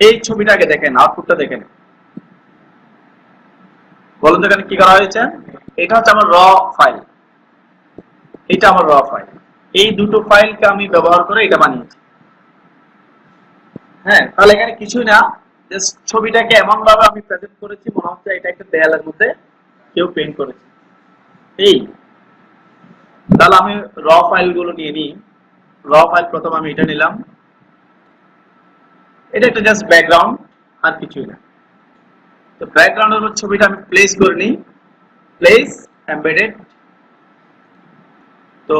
এই ছবিটাকে দেখেন আউটপুটটা দেখেন। বলুন তো এখানে কি করা হয়েছে? এটা হচ্ছে আমার র ফাইল এটা আমার র ফাইল এই দুটো ফাইলকে আমি ব্যবহার করে এটা বানিয়েছি। হ্যাঁ তাহলে এখানে কিছুই না। জাস্ট ছবিটাকে এমন ভাবে আমি প্রেজেন্ট করেছি, মনে হচ্ছে এটা একটা দেয়ালের মধ্যে কেউ পেন্ট করেছে। এই। তাহলে আমি র ফাইলগুলো নিয়ে নিই। র ফাইল প্রথম আমি এটা নিলাম। এটা একটা জাস্ট ব্যাকগ্রাউন্ড আর কিছুই না। তো ব্যাকগ্রাউন্ডের উপর ছবিটা আমি প্লেস করে নিই। প্লেস এমবেডেড তো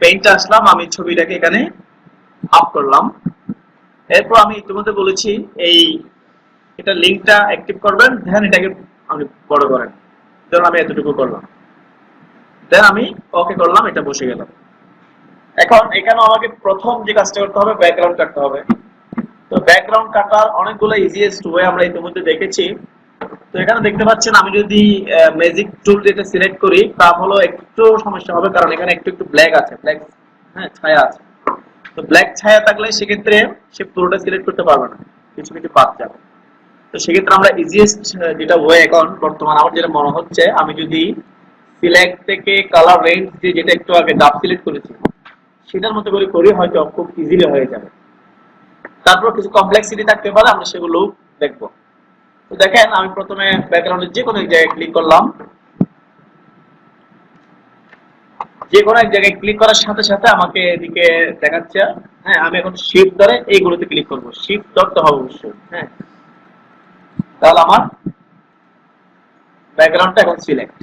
পেইন্টে আসলাম, আমি ছবিটাকে এখানে আপ করলাম। এরপর আমি ইতিমধ্যে বলেছি, এই এটা লিঙ্কটা অ্যাক্টিভ করবেন দেন এটাকে আপনি বড় করেন। ধরুন আমি এতটুকু করলাম। দেন আমি ওকে করলাম, এটা বসে গেল। এখন এখানে আমাকে প্রথম যে কাজটা করতে হবে ব্যাকগ্রাউন্ড কাটতে হবে। তো ব্যাকগ্রাউন্ড কাটার অনেকগুলো ইজিয়েস্ট ওয়ে আমরা ইতিমধ্যে দেখেছি। তো এখানে দেখতে পাচ্ছেন, আমি যদি ম্যাজিক টুল যেটা সিলেক্ট করি তাহলে একটু সমস্যা হবে, কারণ এখানে একটু একটু ব্ল্যাক আছে ব্ল্যাক হ্যাঁ ছায়া আছে। তো ব্ল্যাক ছায়া থাকলে সেক্ষেত্রে সে পুরোটা সিলেক্ট করতে পারবে না, কিছু কিছু বাদ যাবে। তো সেক্ষেত্রে আমরা ইজিয়েস্ট যেটা ওয়ে এখন, বর্তমান আমার যেটা মনে হচ্ছে, আমি যদি সিলেক্ট থেকে কালার রেঞ্জ দিয়ে যেটা একটু আগে ডাব সিলেক্ট করেছি, সেটার মতো করে করি, হয়তো খুব ইজিলি হয়ে যাবে। তারপর কিছু কমপ্লেক্সিটি থাকতে পারে, আমরা সেগুলো দেখব। তো দেখেন, আমি প্রথমে ব্যাকগ্রাউন্ডের যে কোনো এক জায়গায় ক্লিক করলাম। যে কোনো এক জায়গায় ক্লিক করার সাথে সাথে আমাকে এদিকে দেখাচ্ছে হ্যাঁ আমি এখন শিফট ধরে এইগুলোতে ক্লিক করব। শিফট ধরতে হবে অবশ্যই হ্যাঁ। তাহলে আমার ব্যাকগ্রাউন্ডটা এখন সিলেক্ট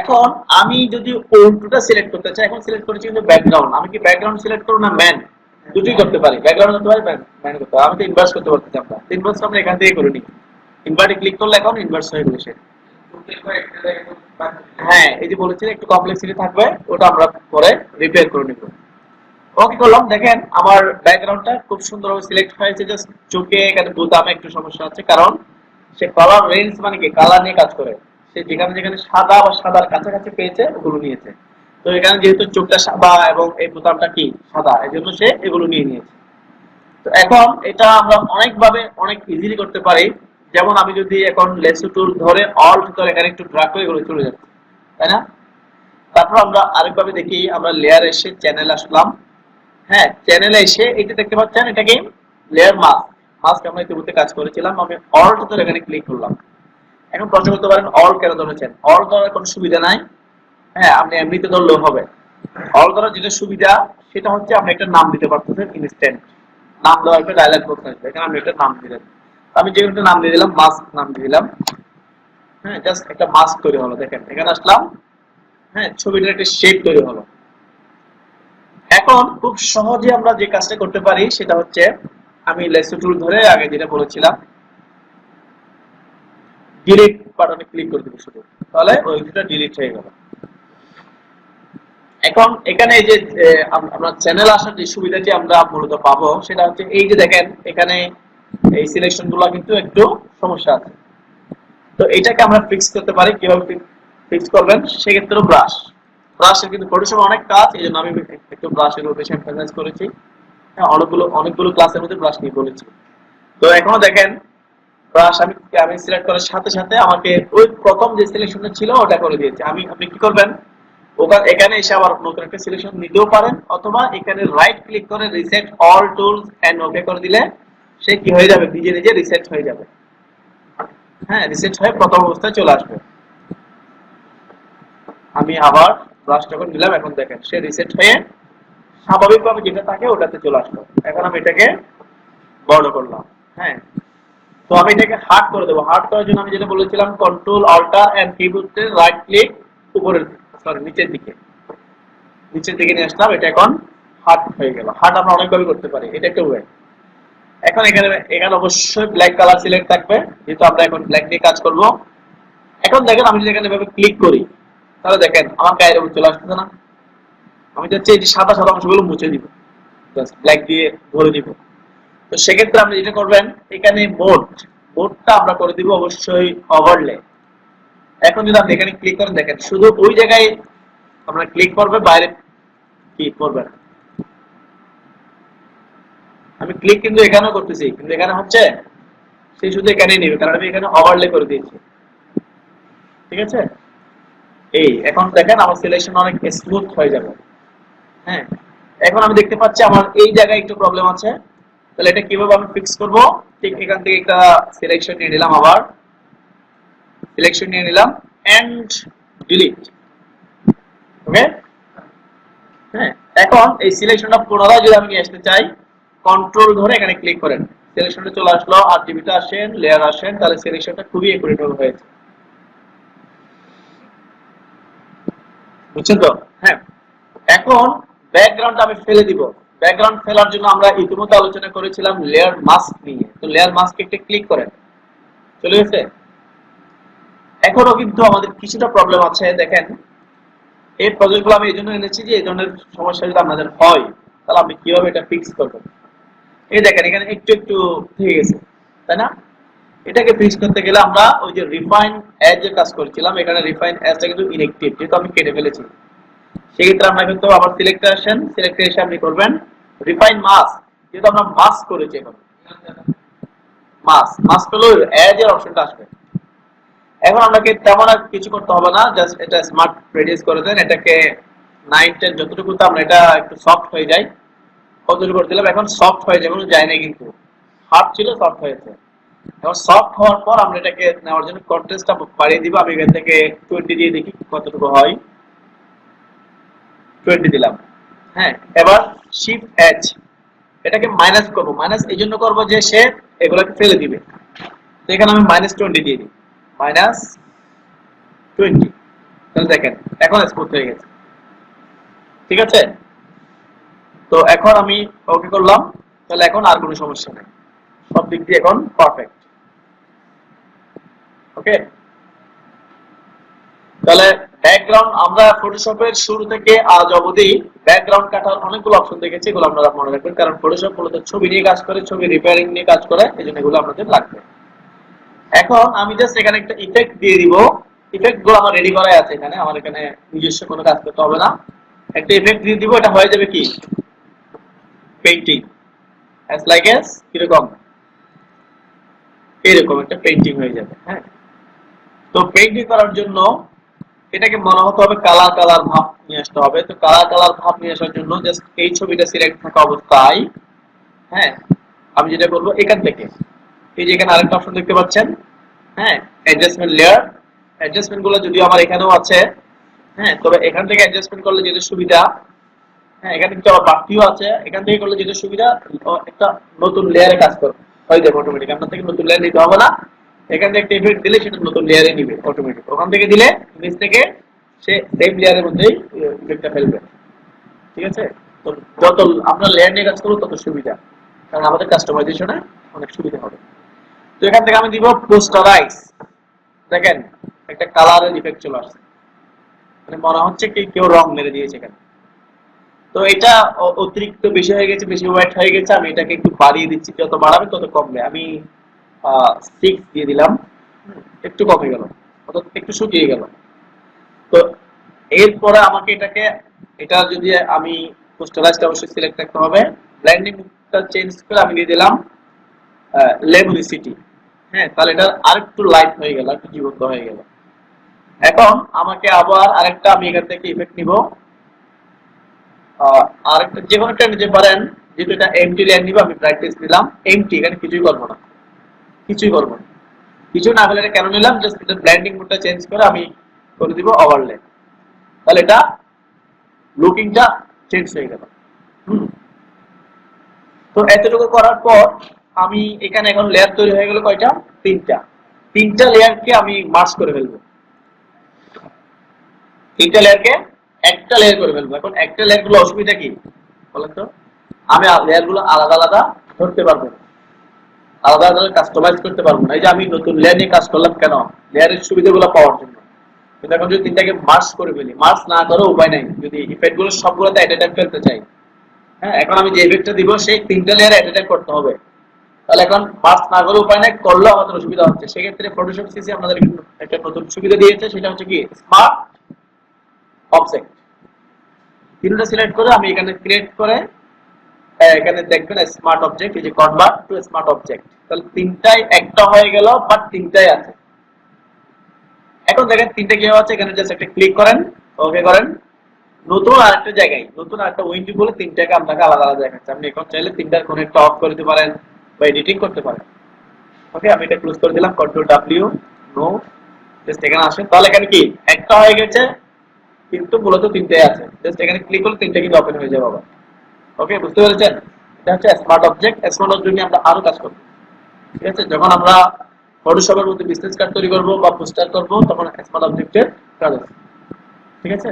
এখন আমি যদি উল্টোটা সিলেক্ট করতে চাই, এখন সিলেক্ট করেছি কিন্তু ব্যাকগ্রাউন্ড আমি কি ব্যাকগ্রাউন্ড সিলেক্ট করব না ম্যান দুটোই করতে পারি। ব্যাকগ্রাউন্ড করতে পারি ম্যান করতে পারি। আমি তো ইনভার্স করতে পারতেছি আমরা। ইনভার্স আমরা এখান থেকে করে নিই ইনভার্টে ক্লিক করলে এখন ইনভার্স হয়ে গেছে হ্যাঁ এই যে বলেছিলেন একটু কমপ্লেক্সিটি থাকবে, ওটা আমরা পরে রিপেয়ার করে নিব। ওকে করলাম। দেখেন, আমার ব্যাকগ্রাউন্ডটা খুব সুন্দরভাবে সিলেক্ট হয়েছে। জাস্ট চোখে এখানে বোতামে একটু সমস্যা আছে। কারণ সে কালার রেঞ্জ মানে কি? কালার নিয়ে কাজ করে। সে যেখানে যেখানে সাদা বা সাদার কাছাকাছি পেয়েছে, ওগুলো নিয়েছে। তো এখানে যেহেতু চোখটা সাদা এবং এই বোতামটা কি? সাদা। এই জন্য সে এগুলো নিয়ে নিয়েছে। তো এখন এটা আমরা অনেকভাবে, অনেক ইজিলি করতে পারি। যেমন আমি যদি এখন লেসু টুল ধরে অল্ট ধরে এখানে একটু ড্রাগ করে এগুলো চলে যাচ্ছে। তাই না? তারপর আমরা আরেকভাবে দেখি, আমরা লেয়ার এসে চ্যানেল আসলাম। হ্যাঁ চ্যানেলে এসে এটা দেখতে পাচ্ছেন এটাকে লেয়ার মাস্ক মাস্ক আমরা ইতিমধ্যে কাজ করেছিলাম। আমি অল্ট ধরে এখানে ক্লিক করলাম। এখন প্রশ্ন করতে পারেন অল কেন ধরেছেন? অল ধরার কোনো সুবিধা নাই। হ্যাঁ আপনি এমনিতে ধরলেও হবে। অল ধরার যেটা সুবিধা, সেটা হচ্ছে আপনি একটা নাম দিতে পারতেছেন ইনস্ট্যান্ট নাম দেওয়ার একটা ডায়লগ করতে আসবে, এখানে আপনি একটা নাম দিলেন। আমি যে একটা নাম দিয়ে দিলাম মাস্ক নাম দিয়ে দিলাম। হ্যাঁ জাস্ট একটা মাস্ক তৈরি হলো, দেখেন। এখানে আসলাম হ্যাঁ ছবিটার একটা শেপ তৈরি হলো। এখন খুব সহজে আমরা যে কাজটা করতে পারি, সেটা হচ্ছে আমি লেসো টুল ধরে আগে যেটা বলেছিলাম ডিলিট বাটনে ক্লিক করে দেবো শুধু। তাহলে ওই দুটো ডিলিট হয়ে গেল। এখন এখানে এই যে আমরা চ্যানেল আসার যে সুবিধাটি আমরা মূলত পাবো, সেটা হচ্ছে এই যে দেখেন, এখানে এই সিলেকশনগুলো কিন্তু একটু সমস্যা আছে। তো এটাকে আমরা ফিক্স করতে পারি, কীভাবে ফিক্স করবেন? সেক্ষেত্রে ব্রাশ ব্রাশের কিন্তু ফটোশপ অনেক কাজ, এই জন্য আমি একটু ব্রাশের উপর এমফাসাইজ করেছি। হ্যাঁ অনেকগুলো অনেকগুলো ক্লাসের মধ্যে ব্রাশ নিয়ে বলেছি তো এখনও দেখেন ব্রাশ আমি আমি সিলেক্ট করার সাথে সাথে আমাকে ওই প্রথম যে সিলেকশনটা ছিল, ওটা করে দিয়েছে। আমি, আপনি কি করবেন? ওখানে এখানে এসে আবার নতুন একটা সিলেকশন নিতেও পারেন, অথবা এখানে রাইট ক্লিক করে reset all tools and okay করে দিলে সে কি হয়ে যাবে? নিজে নিজে রিসেট হয়ে যাবে। হ্যাঁ রিসেট হয়ে প্রথম অবস্থায় চলে আসবে। আমি আবার ব্রাশটা করে নিলাম, এখন দেখেন, সে রিসেট হয়ে স্বাভাবিকভাবে যেটা থাকে ওটাতে চলে আসলো। এখন আমি এটাকে বড় করলাম। হ্যাঁ। তো আমি এটাকে হার্ড করে দেবো। হার্ড করার জন্য আমি যেটা বলেছিলাম কন্ট্রোল অল্টার এন্ড কিবোর্ডে রাইট ক্লিক উপরের সরি নিচের দিকে। নিচের দিকে নিয়ে আসলাম, এটা এখন হার্ড হয়ে গেল। হার্ড আমরা অনেকভাবে করতে পারি, এটা একটা ওয়ে এখন এখানে এখানে অবশ্যই ব্ল্যাক কালার সিলেক্ট থাকবে, যেহেতু আমরা এখন ব্ল্যাক দিয়ে কাজ করব। এখন দেখেন, আমি যদি এখানে ক্লিক করি, তাহলে দেখেন, আমার গায়ের উপর চলে আসতেছে না। আমি চাচ্ছি এই যে সাদা সাদা অংশগুলো মুছে দিব। ব্ল্যাক দিয়ে ভরে দিব। তো সেক্ষেত্রে আপনি যেটা করবেন, এখানে মোড মোডটা আমরা করে দিব অবশ্যই ওভারলে এখন যদি আপনি এখানে ক্লিক করেন, দেখেন শুধু ওই জায়গায় আপনার ক্লিক করবে, বাইরে কি করবে না। আমি ক্লিক কিন্তু এখানেও করতেছি, কিন্তু এখানে হচ্ছে সেই শুধু এখানেই নেবে, কারণ আমি এখানে ওভারলে করে দিয়েছি। ঠিক আছে? এই, এখন দেখেন আমার সিলেকশন অনেক স্মুথ হয়ে যাবে। হ্যাঁ এখন আমি দেখতে পাচ্ছি আমার এই জায়গায় একটু প্রবলেম আছে। তাহলে এটা কীভাবে আমি ফিক্স করব? ঠিক এখান থেকে একটা সিলেকশন নিয়ে নিলাম আবার। সিলেকশন নিয়ে নিলাম এন্ড ডিলিট ওকে হ্যাঁ এখন এই সিলেকশনটা পুনরায় যদি আমি আসতে চাই কন্ট্রোল ধরে এখানে ক্লিক করেন। সিলেকশনটা চলে আসলো আর টিভিতে আসেন লেয়ার আসেন, তাহলে সিলেকশনটা খুবই একুরেট হয়েছে। বুঝছেন তো? হ্যাঁ। এখন ব্যাকগ্রাউন্ড আমি ফেলে দিব। ব্যাকগ্রাউন্ড ফেলার জন্য আমরা ইতিমধ্যে আলোচনা করেছিলাম লেয়ার মাস্ক নিয়ে। তো লেয়ার মাস্ক একটা ক্লিক করেন। চলে গেছে? এখনও কিন্তু আমাদের কিছুটা প্রবলেম আছে, দেখেন। এই প্রজেক্টগুলো আমি এই জন্য এনেছি যে, এই ধরনের সমস্যা যদি আপনাদের হয়, তাহলে আপনি কীভাবে এটা ফিক্স করবেন এই দেখেন, এখানে একটু একটু থেকে গেছে, তাই না? এটাকে ফিক্স করতে গেলে আমরা ওই যে রিফাইন এজ এর কাজ করেছিলাম, এখানে রিফাইন এজটা কিন্তু ইনএক্টিভ যেহেতু আমি কেটে ফেলেছি। সেক্ষেত্রে আমরা কিন্তু আবার সিলেক্টে আসেন সিলেক্টে এসে আপনি করবেন রিফাইন মাস যেহেতু আমরা মাস করেছি এখন। মাস মাস পেলেও এজ এর অপশনটা আসবে। এখন আপনাকে তেমন আর কিছু করতে হবে না জাস্ট এটা স্মার্ট রেডিউস করে দেন, এটাকে নাইন টেন যতটুকু আমরা, এটা একটু সফট হয়ে যায়। কতটুকু করে দিলাম? এখন সফট হয়ে যাবে যায় না কিন্তু। হার্ড ছিল সফট হয়েছে। এখন সফট হওয়ার পর আমরা এটাকে নেওয়ার জন্য কন্টেস্টটা বাড়িয়ে দিব, আমি এখান থেকে টোয়েন্টি দিয়ে দেখি কতটুকু হয়। টোয়েন্টি দিলাম। হ্যাঁ এবার শিফট এচ এটাকে মাইনাস করব। মাইনাস এই জন্য করব যে সে এগুলোকে ফেলে দিবে। তো এখানে আমি মাইনাস টোয়েন্টি দিয়ে দিই। Minus twenty. তাহলে দেখেন, এখন স্মুথ হয়ে গেছে। ঠিক আছে? তো এখন আমি ওকে করলাম, তাহলে এখন আর কোনো সমস্যা নেই। সব দিক দিয়ে এখন পারফেক্ট ওকে? তাহলে ব্যাকগ্রাউন্ড আমরা ফটোশপের শুরু থেকে আজ অবধি ব্যাকগ্রাউন্ড কাটার অনেকগুলো অপশন দেখেছি, এগুলো আপনারা মনে রাখবেন। কারণ ফটোশপ মূলত ছবি নিয়ে কাজ করে, ছবি রিপেয়ারিং নিয়ে কাজ করে, এই জন্য এগুলো আপনাদের লাগবে। এখন আমি জাস্ট এখানে একটা ইফেক্ট দিয়ে দিব। ইফেক্টগুলো আমার রেডি করাই আছে এখানে। আমার এখানে নিজস্ব কোনো কাজ করতে হবে না। একটা ইফেক্ট দিয়ে দিব, এটা হয়ে যাবে কি? পেইন্টিং অ্যাজ লাইক অ্যাজ কীরকম? এরকম একটা পেইন্টিং হয়ে যাবে হ্যাঁ? তো পেইন্টিং করার জন্য এটাকে মনে হতে হবে কালার কালার ভাব নিয়ে আসতে হবে। তো কালার কালার ভাব নিয়ে আসার জন্য জাস্ট এই ছবিটা সিলেক্ট থাকা অবস্থায় হ্যাঁ? আমি যেটা বলব এখান থেকে। এই যে এখানে আরেকটা অপশন দেখতে পাচ্ছেন হ্যাঁ অ্যাডজাস্টমেন্ট লেয়ার অ্যাডজাস্টমেন্টগুলো যদিও আমার এখানেও আছে হ্যাঁ তবে এখান থেকে অ্যাডজাস্টমেন্ট করলে যেটা সুবিধা হ্যাঁ এখানে কিন্তু আবার বাড়তিও আছে, এখান থেকে করলে যেটা সুবিধা একটা নতুন লেয়ারে কাজ করবে হয়ে যাবে অটোমেটিক আপনার থেকে নতুন লেয়ার নিতে হবে না, এখান থেকে একটা ইফেক্ট দিলে সেটা নতুন লেয়ারে নিবে অটোমেটিক ওখান থেকে দিলে নিচ থেকে সে সেম লেয়ারের মধ্যেই ইফেক্টটা ফেলবে, ঠিক আছে? তো যত আপনার লেয়ার নিয়ে কাজ করব তত সুবিধা, কারণ আমাদের কাস্টমাইজেশনে অনেক সুবিধা হবে। তো এখান থেকে আমি দিব পোস্টারাইজ দেখেন, একটা কালারের ইফেক্ট চলে আসছে। মানে মনে হচ্ছে কি কেউ রং মেরে দিয়েছে এখানে। তো এটা অতিরিক্ত বেশি হয়ে গেছে, বেশি ওয়েট হয়ে গেছে, আমি এটাকে একটু বাড়িয়ে দিচ্ছি। যত বাড়াবে তত কমবে। আমি সিক্স দিয়ে দিলাম। একটু কমে গেল। অর্থাৎ একটু শুকিয়ে গেল। তো এরপরে আমাকে এটাকে, এটা যদি আমি পোস্টারাইজটা অবশ্যই সিলেক্ট রাখতে হবে। ব্ল্যান্ডিংটা চেঞ্জ করে আমি দিয়ে দিলাম লেবুলিসিটি হ্যাঁ তাহলে এটা আরেকটু লাইট হয়ে গেল, একটু জীবন্ত হয়ে গেল। এখন আমাকে আবার আরেকটা, আমি এখান থেকে ইফেক্ট নিব। আরেকটা যে কোনো একটা নিতে পারেন, যেহেতু এটা এমটি লেয়ার নিব, আমি প্র্যাকটিস নিলাম। এমটি এখানে কিছুই করব না। কিছুই করব না। কিছু না হলে কেন নিলাম? জাস্ট এটা ব্ল্যান্ডিং মোডটা চেঞ্জ করে আমি করে দিব ওভারলে তাহলে এটা লুকিংটা চেঞ্জ হয়ে গেল। তো এতটুকু করার পর আমি এখানে এখন লেয়ার তৈরি হয়ে গেল কয়টা? তিনটা। তিনটা লেয়ারকে আমি মার্চ করে ফেলব। তিনটা লেয়ারকে একটা লেয়ার করে ফেলব। এখন একটা লেয়ারগুলো অসুবিধা কি? বলেন তো। আমি লেয়ারগুলো আলাদা আলাদা ধরতে পারব আলাদা আলাদা কাস্টমাইজ করতে পারব না। এই যে আমি নতুন লেয়ার নিয়ে কাজ করলাম কেন? লেয়ারের সুবিধাগুলো পাওয়ার জন্য। কিন্তু এখন যদি তিনটাকে মার্চ করে ফেলি মার্চ না করে উপায় নাই। যদি ইফেক্টগুলো সবগুলোতে টাইম ফেলতে চাই। হ্যাঁ এখন আমি যে ইফেক্টটা দিব, সেই তিনটা লেয়ার টাইম করতে হবে। তাহলে এখন মার্চ না করে উপায় নাই করলেও আমাদের অসুবিধা হচ্ছে। সেক্ষেত্রে ফটোশপ সিসি আমাদের একটা নতুন সুবিধা দিয়েছে সেটা হচ্ছে কি? স্মার্ট অবজেক্ট তিনটা সিলেক্ট করে আমি এখানে ক্রিয়েট করে আহ, এখানে দেখবেন স্মার্ট অবজেক্ট এই যে কনভার্ট টু স্মার্ট অবজেক্ট তাহলে তিনটাই একটা হয়ে গেল বাট তিনটাই আছে। এখন দেখেন তিনটে কি আছে এখানে জাস্ট একটা ক্লিক করেন ওকে করেন। নতুন আরেকটা জায়গায় নতুন আরেকটা উইন্ডো বলে তিনটাকে আপনাকে আলাদা আলাদা দেখাচ্ছে। আপনি এখন চাইলে তিনটার কোনো একটা অফ করে দিতে পারেন। বা এডিটিং করতে পারেন। ওকে আমি এটা ক্লোজ করে দিলাম কন্ট্রোল ডাব্লিউ নো জাস্ট এখানে আসে তাহলে এখানে কি? একটা হয়ে গেছে, কিন্তু মূলত তিনটাই আছে। জাস্ট এখানে ক্লিক করলে তিনটা কিন্তু ওপেন হয়ে যাবে আবার। ওকে বুঝতে পেরেছেন? এটা হচ্ছে স্মার্ট অবজেক্ট স্মার্ট অবজেক্ট নিয়ে আমরা আরও কাজ করব। ঠিক আছে? যখন আমরা ফটোশপের মধ্যে বিজনেস কার্ড তৈরি করব বা পোস্টার করব, তখন স্মার্ট অবজেক্টের কাজ আছে ঠিক আছে?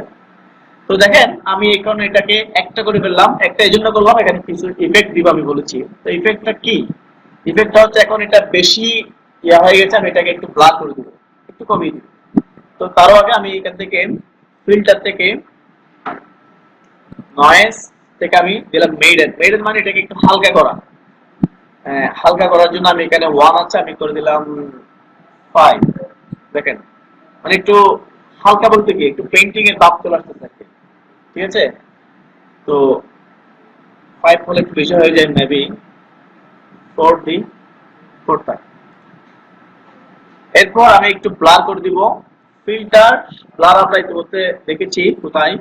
তো দেখেন আমি এখন এটাকে একটা করে ফেললাম একটা এই জন্য করলাম এখানে কিছু ইফেক্ট দিব আমি বলেছি। তো ইফেক্টটা কি? ইফেক্টটা হচ্ছে এখন এটা বেশি ইয়া হয়ে গেছে আমি এটাকে একটু ব্লার করে দিব একটু কমিয়ে দিব। তো তারও আগে আমি এখান থেকে ফিল্টার থেকে নয়েস থেকে আমি দিলাম মেইডেন মেইডেন মানে এটাকে একটু হালকা করা। হ্যাঁ, হালকা করার জন্য আমি এখানে ওয়ান আছে আমি করে দিলাম ফাইভ দেখেন মানে একটু হালকা বলতে কি একটু পেন্টিং এর ভাব চলে আসতে থাকে ঠিক আছে? তো ফাইভ হলে একটু বেশি হয়ে যায় maybe four the four five এরপর আমি একটু ব্লার করে দিব। ফিল্টার ব্লার আমরা ইতিমধ্যে দেখেছি কোথায়।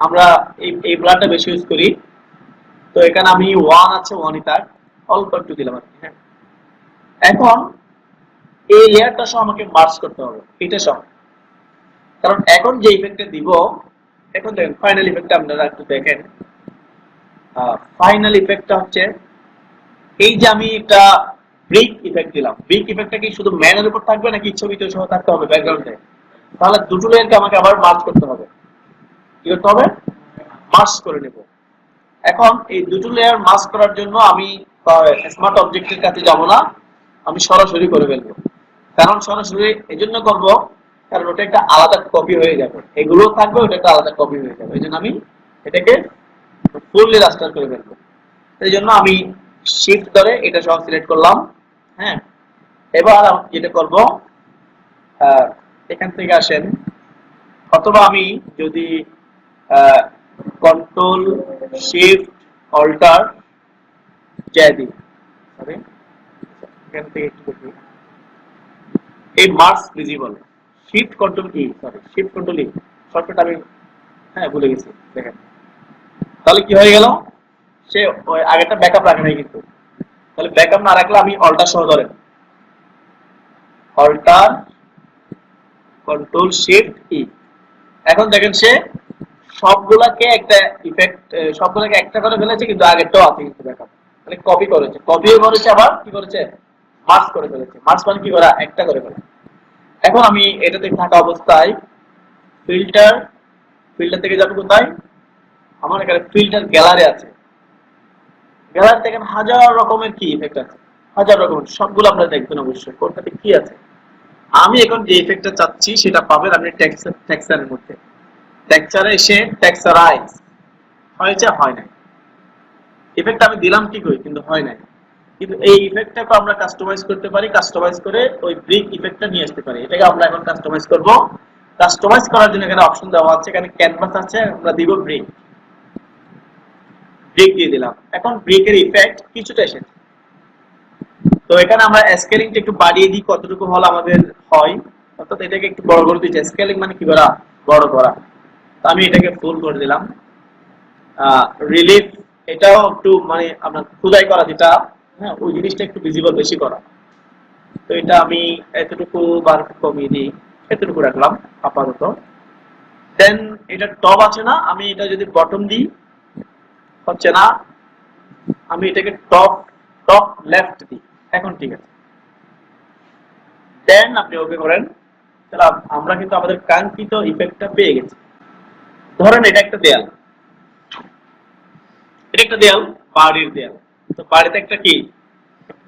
আমরা এই এই ব্লারটা বেশি ইউজ করি। তো এখানে আমি ওয়ান আছে ওয়ানই তার। অল্প একটু দিলাম আর কি হ্যাঁ। এখন এই লেয়ারটা সহ আমাকে মার্চ করতে হবে, এটা সহ। কারণ এখন যে ইফেক্টটা দিব এখন দেখেন ফাইনাল ইফেক্টটা আপনারা একটু দেখেন। ফাইনাল ইফেক্টটা হচ্ছে, এই যে আমি একটা ব্রিক ইফেক্ট দিলাম। ব্রিক ইফেক্টটা কি শুধু ম্যানের উপর থাকবে নাকি ছবিতে সহ থাকতে হবে ব্যাকগ্রাউন্ডে তাহলে দুটো লেয়ারকে আমাকে আবার মার্চ করতে হবে। কি করতে হবে? মার্চ করে নেব। এখন এই দুটো লেয়ার মার্চ করার জন্য আমি স্মার্ট অবজেক্টের কাছে যাব না। আমি সরাসরি করে ফেলব। কারণ সরাসরি এই জন্য করব কারণ ওটা একটা আলাদা কপি হয়ে যাবে। এগুলো থাকবে, ওটা একটা আলাদা কপি হয়ে যাবে। এই জন্য আমি এটাকে ফুললি রাস্টার করে ফেলব। এই জন্য আমি শিফট ধরে এটা সব সিলেক্ট করলাম হ্যাঁ? এবার আমি, যেটা করব এখান থেকে আসেন। অথবা আমি যদি কন্ট্রোল শিফট অল্টার জয় দিই এখান থেকে একটু এই marks visible shift control E sorry shift control E shortcut আমি হ্যাঁ ভুলে গেছি, দেখেন। তাহলে কি হয়ে গেল? সে ওই আগেরটা ব্যাকআপ রাখে নাই কিন্তু। তাহলে ব্যাকআপ না রাখলে আমি অল্টার সহ ধরেন। অল্টার কন্ট্রোল শিফট ই এখন দেখেন সে সবগুলাকে একটা ইফেক্ট সবগুলাকে একটা করে ফেলেছে, কিন্তু আগেরটাও আছে কিন্তু ব্যাকআপ মানে কপি করেছে। কপিও করেছে আবার কি করেছে? মার্চ করে ফেলেছে। মার্চ মানে কি করা? একটা করে ফেলে এখন আমি এটাতে থাকা অবস্থায় ফিল্টার ফিল্টার থেকে যাব কোথায়? আমার এখানে ফিল্টার গ্যালারি আছে। গ্যালারি থেকে হাজার রকমের কি ইফেক্ট আছে? হাজার রকমের, সবগুলো আপনারা দেখবেন অবশ্যই। কোনটাতে কি আছে? আমি এখন যে ইফেক্টটা চাচ্ছি সেটা পাবেন আপনি টেক্সচার টেক্সচারের মধ্যে। টেক্সচারে এসে টেক্সচারাইজ হয়েছে, হয় নাই। ইফেক্ট আমি দিলাম ঠিক ঠিকই কিন্তু হয় নাই। কিন্তু এই ইফেক্টটাকে আমরা কাস্টমাইজ করতে পারি কাস্টমাইজ করে ওই ব্রিক ইফেক্টটা নিয়ে আসতে পারি। এটাকে আমরা এখন কাস্টমাইজ করব। কাস্টমাইজ করার জন্য এখানে অপশন দেওয়া আছে, এখানে ক্যানভাস আছে, আমরা দিব ব্রিক ব্রিক দিয়ে দিলাম। এখন ব্রিকের ইফেক্ট কিছুটা এসেছে। তো এখানে আমরা স্কেলিংটা একটু বাড়িয়ে দিই, কতটুকু হল আমাদের হয়। অর্থাৎ এটাকে একটু বড় করে দিচ্ছি। স্কেলিং মানে কি করা বড় করা। তো আমি এটাকে ফুল করে দিলাম। রিলিফ এটাও একটু মানে আপনার খুদাই করা যেটা। হ্যাঁ ওই জিনিসটা একটু ভিজিবল বেশি করা। তো এটা আমি এতটুকু বার কমিয়ে দিই, এতটুকু রাখলাম আপাতত। দেন এটা টপ আছে না, আমি এটা যদি বটম দিই, হচ্ছে না, আমি এটাকে টপ টপ লেফট দিই। এখন ঠিক আছে। দেন আপনি ওকে করেন, তাহলে আমরা কিন্তু আমাদের কাঙ্ক্ষিত ইফেক্টটা পেয়ে গেছি। ধরেন এটা একটা দেয়াল। এটা একটা দেয়াল, বাড়ির দেয়াল। তো বাড়িতে একটা কি?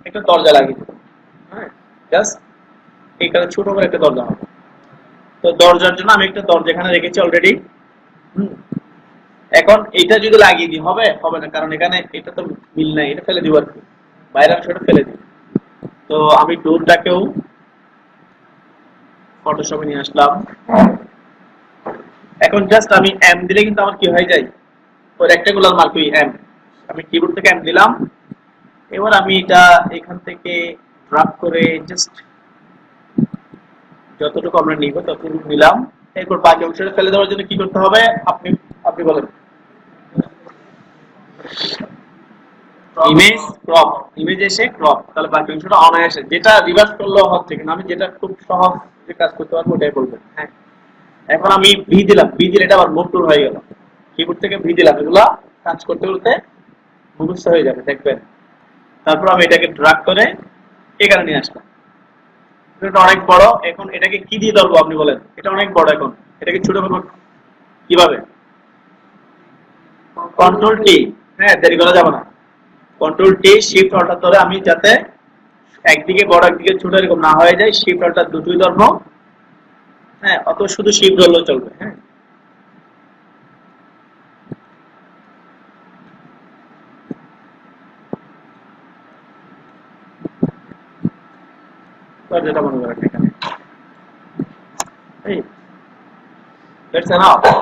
একটা দরজা লাগিয়ে দিল হ্যাঁ জাস্ট এখানে ছোট করে একটা দরজা হবে। তো দরজার জন্য আমি একটা দরজা এখানে রেখেছি অলরেডি এখন এটা যদি লাগিয়ে দিই, হবে? হবে না, কারণ এখানে এটা তো মিল নাই, এটা ফেলে দিব আর কি। বাইরের অংশটা ফেলে দিই। তো আমি ডোরটাকেও ফটোশপে নিয়ে আসলাম। এখন জাস্ট আমি এম দিলে কিন্তু আমার কি হয়ে যায়? ওই রেক্টাঙ্গুলার মার্ক এম আমি কিবোর্ড থেকে এম দিলাম এবার আমি এটা এখান থেকে ড্রাগ করে জাস্ট যতটুকু আমরা নিব ততটুকু নিলাম। এরপর বাকি অংশটা ফেলে দেওয়ার জন্য কি করতে হবে? আপনি আপনি বলেন। ইমেজ ক্রপ ইমেজ এসে ক্রপ তাহলে বাকি অংশটা অনায়াসে যেটা রিভার্স করলেও হচ্ছে কিন্তু আমি যেটা খুব সহজ যে কাজ করতে পারব ওটাই করব হ্যাঁ। এখন আমি ভি দিলাম। ভি দিলে এটা আবার মুভ টুল হয়ে গেল। কিবোর্ড থেকে ভি দিলাম। এগুলা কাজ করতে করতে মুখস্থ হয়ে যাবে, দেখবেন। তারপর আমি এটাকে ড্রাগ করে এখানে নিয়ে আসলাম। এটা অনেক বড়, এখন এটাকে কি দিয়ে ধরবো আপনি বলেন? এটা অনেক বড় এখন। এটাকে ছোট করব কীভাবে? কন্ট্রোল টি হ্যাঁ দেরি করা যাবে না। কন্ট্রোল টি শিফট অল্টার ধরে আমি যাতে একদিকে বড়, একদিকে ছোট এরকম না হয়ে যায় শিফট অল্টার দুটোই ধরবো। হ্যাঁ অত শুধু শিফট ধরলেও চলবে হ্যাঁ। তো যেটা মনে করেন এখানে এই That's enough.